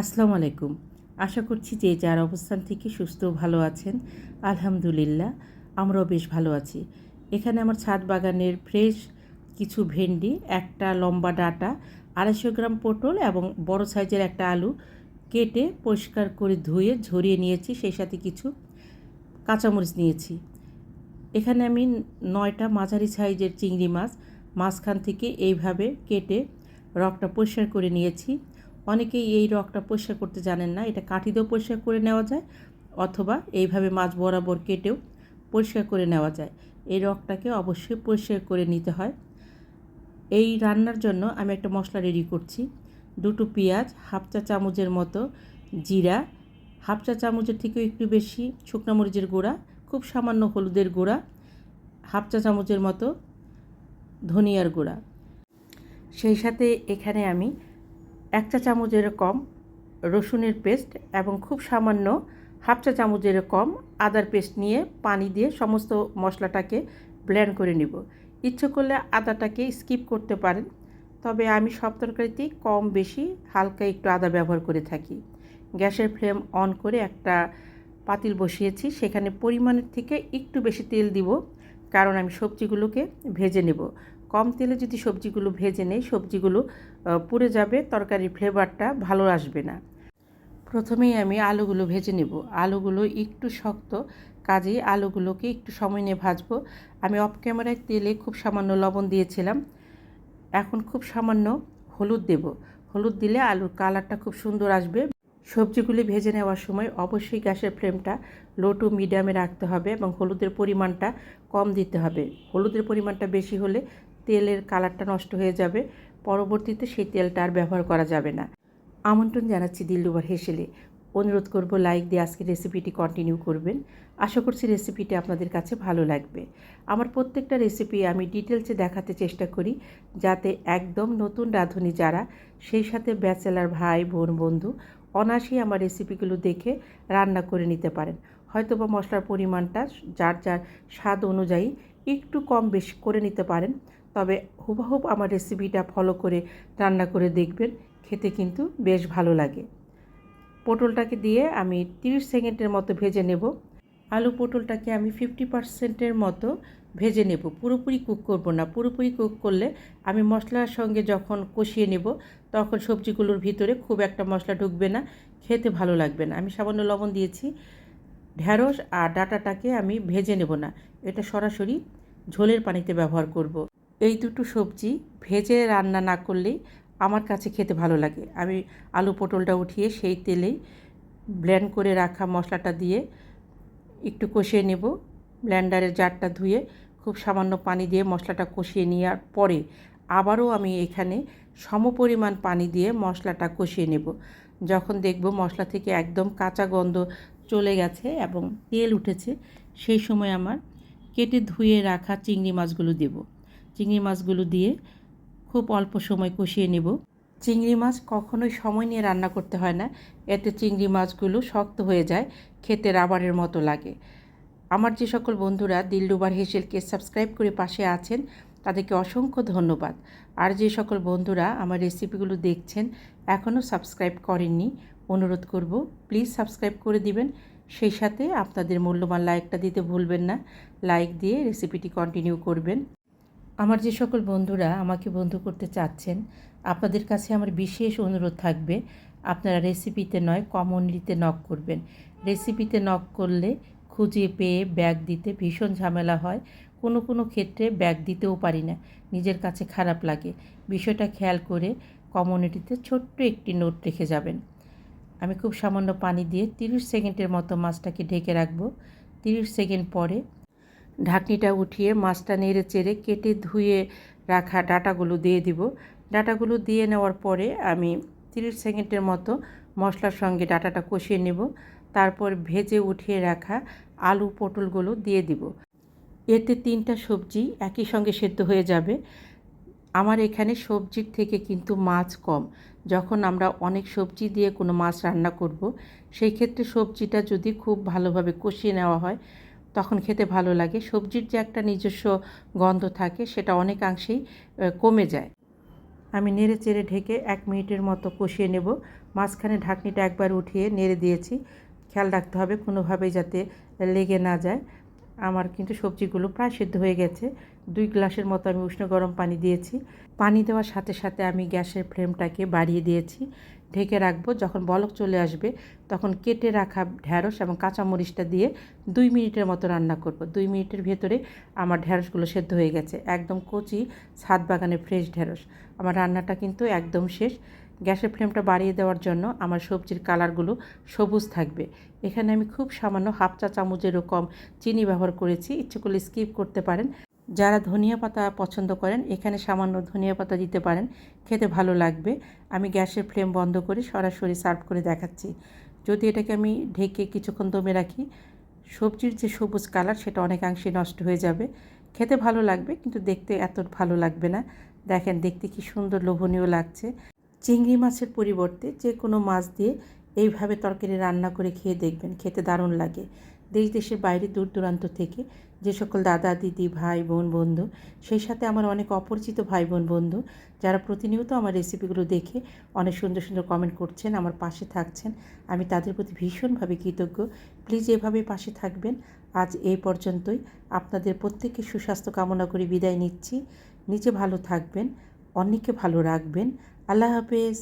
আসসালামু আলাইকুম। আশা করছি যে যার অবস্থান থেকে সুস্থ ভালো আছেন, আলহামদুলিল্লাহ, আমরাও বেশ ভালো আছি। এখানে আমার ছাদ বাগানের ফ্রেশ কিছু ভেন্ডি, একটা লম্বা ডাটা, আড়াইশো গ্রাম পটল এবং বড় সাইজের একটা আলু কেটে পরিষ্কার করে ধুয়ে ঝরিয়ে নিয়েছি, সেই সাথে কিছু কাঁচামরিচ নিয়েছি। এখানে আমি নয়টা মাঝারি সাইজের চিংড়ি মাছ মাঝখান থেকে এইভাবে কেটে রকটা পরিষ্কার করে নিয়েছি। অনেকেই এই রকটা পরিষ্কার করতে জানেন না, এটা কাঠি দিয়েও পরিষ্কার করে নেওয়া যায় অথবা এইভাবে মাছ বরাবর কেটেও পরিষ্কার করে নেওয়া যায়। এই রকটাকে অবশ্যই পরিষ্কার করে নিতে হয়। এই রান্নার জন্য আমি একটা মশলা রেডি করছি। দুটো পেঁয়াজ, হাফ চা চামচের মতো জিরা, হাফ চা চামচের থেকেও একটু বেশি শুকনো মরিচের গুঁড়া, খুব সামান্য হলুদের গুঁড়া, হাফ চা চামচের মতো ধনিয়ার গুঁড়া। সেই সাথে এখানে আমি এক চা চামচের কম রসুনের পেস্ট এবং খুব সামান্য হাফ চা চামচের কম আদার পেস্ট নিয়ে পানি দিয়ে সমস্ত মশলাটাকে ব্লেন্ড করে নিব। ইচ্ছে করলে আদাটাকে স্কিপ করতে পারেন, তবে আমি সব তরকারিতেই কম বেশি হালকা একটু আদা ব্যবহার করে থাকি। গ্যাসের ফ্লেম অন করে একটা পাতিল বসিয়েছি, সেখানে পরিমাণের থেকে একটু বেশি তেল দিব, কারণ আমি সবজিগুলোকে ভেজে নেব। কম তেলে যদি সবজিগুলো ভেজে নেই, সবজিগুলো পুড়ে যাবে, তরকারির ফ্লেভারটা ভালো আসবে না। প্রথমেই আমি আলুগুলো ভেজে নেব। আলুগুলো একটু শক্ত, কাজেই আলুগুলোকে একটু সময় নিয়ে ভাজবো। আমি অফ ক্যামেরায় তেলে খুব সামান্য লবণ দিয়েছিলাম। এখন খুব সামান্য হলুদ দেব। হলুদ দিলে আলুর কালারটা খুব সুন্দর আসবে। সবজিগুলি ভেজে নেওয়ার সময় অবশ্যই গ্যাসের ফ্লেমটা লো টু মিডিয়ামে রাখতে হবে এবং হলুদের পরিমাণটা কম দিতে হবে। হলুদের পরিমাণটা বেশি হলে তেলের কালারটা নষ্ট হয়ে যাবে, পরবর্তীতে সেই তেলটা আর ব্যবহার করা যাবে না। আমন্ত্রণ জানাচ্ছি দিল্লুবার হেসেলে। অনুরোধ করব লাইক দিয়ে আজকের রেসিপিটি কন্টিনিউ করবেন। আশা করছি রেসিপিটি আপনাদের কাছে ভালো লাগবে। আমার প্রত্যেকটা রেসিপি আমি ডিটেলসে দেখাতে চেষ্টা করি, যাতে একদম নতুন রাঁধুনি যারা, সেই সাথে ব্যাচেলার ভাই, বোন, বন্ধু, অনায়াসেই আমার রেসিপিগুলো দেখে রান্না করে নিতে পারেন। হয়তো বা মশলার পরিমাণটা, যার যার স্বাদ অনুযায়ী একটু কম বেশি করে নিতে পারেন। তবে হুবহুব আমার রেসিপিটা ফলো করে রান্না করে দেখবেন, খেতে কিন্তু বেশ ভালো লাগে। পটলটাকে দিয়ে আমি তিরিশ সেকেন্ডের মতো ভেজে নেব। আলু পটলটাকে আমি ফিফটি পার্সেন্টের মতো ভেজে নেব। পুরোপুরি কুক করব না। পুরোপুরি কুক করলে আমি মশলার সঙ্গে যখন কষিয়ে নেব, তখন সবজিগুলোর ভিতরে খুব একটা মশলা ঢুকবে না, খেতে ভালো লাগবে না। আমি সামান্য লবণ দিয়েছি। ঢ্যাঁড়স আর ডাটাটাকে আমি ভেজে নেব না। এটা সরাসরি ঝোলের পানিতে ব্যবহার করব। এই দুটো সবজি ভেজে রান্না না করলেই আমার কাছে খেতে ভালো লাগে। আমি আলু পটলটা উঠিয়ে সেই তেলেই ব্লেন্ড করে রাখা মশলাটা দিয়ে একটু কষিয়ে নেব। ব্লেন্ডারের জারটা ধুয়ে খুব সামান্য পানি দিয়ে মশলাটা কষিয়ে নেওয়ার পরে আবারও আমি এখানে সমপরিমাণ পানি দিয়ে মশলাটা কষিয়ে নেব। যখন দেখব মশলা থেকে একদম কাঁচা গন্ধ চলে গেছে এবং তেল উঠেছে, সেই সময় আমার কেটে ধুয়ে রাখা চিংড়ি মাছগুলো দেব। চিংড়ি মাছগুলো দিয়ে খুব অল্প সময় কষিয়ে নেব। চিংড়ি মাছ কখনোই সময় নিয়ে রান্না করতে হয় না। এতে চিংড়ি মাছগুলো শক্ত হয়ে যায়, খেতে রাবারের মতো লাগে। আমার যে সকল বন্ধুরা দিল্লুবার হেসেলকে সাবস্ক্রাইব করে পাশে আছেন, তাদেরকে অসংখ্য ধন্যবাদ। আর যে সকল বন্ধুরা আমার রেসিপিগুলো দেখছেন, এখনও সাবস্ক্রাইব করেননি, অনুরোধ করব প্লিজ সাবস্ক্রাইব করে দিবেন। সেই সাথে আপনাদের মূল্যবান লাইকটা দিতে ভুলবেন না। লাইক দিয়ে রেসিপিটি কন্টিনিউ করবেন। আমার যে সকল বন্ধুরা আমাকে বন্ধু করতে চাচ্ছেন, আপনাদের কাছে আমার বিশেষ অনুরোধ থাকবে, আপনারা রেসিপিতে নয় কমনলিতে নক করবেন। রেসিপিতে নক করলে খুঁজে পেয়ে ব্যাগ দিতে ভীষণ ঝামেলা হয়। কোনো কোনো ক্ষেত্রে ব্যাগ দিতেও পারি না, নিজের কাছে খারাপ লাগে। বিষয়টা খেয়াল করে কমিউনিটিতে ছোট্ট একটি নোট রেখে যাবেন। আমি খুব সামান্য পানি দিয়ে তিরিশ সেকেন্ডের মতো মাছটাকে ঢেকে রাখব। তিরিশ সেকেন্ড পরে ঢাকনিটা উঠিয়ে মাছটা নেড়ে চেড়ে কেটে ধুয়ে রাখা ডাটাগুলো দিয়ে দিব। ডাটাগুলো দিয়ে নেওয়ার পরে আমি তিরিশ সেকেন্ডের মতো মশলার সঙ্গে ডাটাটা কষিয়ে নেব। তারপর ভেজে উঠিয়ে রাখা আলু পটলগুলো দিয়ে দিব। এতে তিনটা সবজি একই সঙ্গে সেদ্ধ হয়ে যাবে। আমার এখানে সবজির থেকে কিন্তু মাছ কম। যখন আমরা অনেক সবজি দিয়ে কোনো মাছ রান্না করব, সেই ক্ষেত্রে সবজিটা যদি খুব ভালোভাবে কষিয়ে নেওয়া হয় তখন খেতে ভালো লাগে। সবজির যে একটা নিজস্ব গন্ধ থাকে, সেটা অনেকাংশেই কমে যায়। আমি নেড়ে চেড়ে ঢেকে এক মিনিটের মতো কষিয়ে নেব। মাঝখানে ঢাকনিটা একবার উঠিয়ে নেড়ে দিয়েছি। খেয়াল রাখতে হবে কোনোভাবেই যাতে লেগে না যায়। আমার কিন্তু সবজিগুলো প্রায় সেদ্ধ হয়ে গেছে। দুই গ্লাসের মতো আমি উষ্ণ গরম পানি দিয়েছি। পানি দেওয়ার সাথে সাথে আমি গ্যাসের ফ্লেমটাকে বাড়িয়ে দিয়েছি। ঢেকে রাখব, যখন বলক চলে আসবে, তখন কেটে রাখা ঢ্যাঁড়স এবং কাঁচামরিচটা দিয়ে দুই মিনিটের মতো রান্না করব। দুই মিনিটের ভেতরে আমার ঢ্যাঁড়সগুলো সেদ্ধ হয়ে গেছে। একদম কচি, ছাদ বাগানে ফ্রেশ ঢ্যাঁড়স আমার রান্নাটা কিন্তু একদম শেষ। গ্যাসের ফ্লেমটা বাড়িয়ে দেওয়ার জন্য আমার সবজির কালারগুলো সবুজ থাকবে। এখানে আমি খুব সামান্য হাফ চা চামচেরও কম চিনি ব্যবহার করেছি, ইচ্ছে করলে স্কিপ করতে পারেন। যারা ধনিয়া পাতা পছন্দ করেন, এখানে সামান্য ধনিয়া পাতা দিতে পারেন, খেতে ভালো লাগবে। আমি গ্যাসের ফ্লেম বন্ধ করে সরাসরি সার্ভ করে দেখাচ্ছি। যদি এটাকে আমি ঢেকে কিছুক্ষণ দমে রাখি, সবজির যে সবুজ কালার সেটা অনেকাংশে নষ্ট হয়ে যাবে। খেতে ভালো লাগবে, কিন্তু দেখতে এত ভালো লাগবে না। দেখেন, দেখতে কি সুন্দর লোভনীয় লাগছে। চিংড়ি মাছের পরিবর্তে যে কোনো মাছ দিয়ে এইভাবে তরকারি রান্না করে খেয়ে দেখবেন, খেতে দারুণ লাগে। দেশ, দেশের বাইরে দূর দূরান্ত থেকে যে সকল দাদা, দিদি, ভাই, বোন, বন্ধু, সেই সাথে আমার অনেক অপরিচিত ভাই, বোন, বন্ধু, যারা প্রতিনিয়ত আমার রেসিপিগুলো দেখে অনেক সুন্দর সুন্দর কমেন্ট করছেন, আমার পাশে থাকছেন, আমি তাদের প্রতি ভীষণভাবে কৃতজ্ঞ। প্লিজ এভাবে পাশে থাকবেন। আজ এই পর্যন্তই। আপনাদের প্রত্যেককে সুস্বাস্থ্য কামনা করে বিদায় নিচ্ছি। নিজে ভালো থাকবেন, অন্যকে ভালো রাখবেন। আল্লাহ হাফেজ।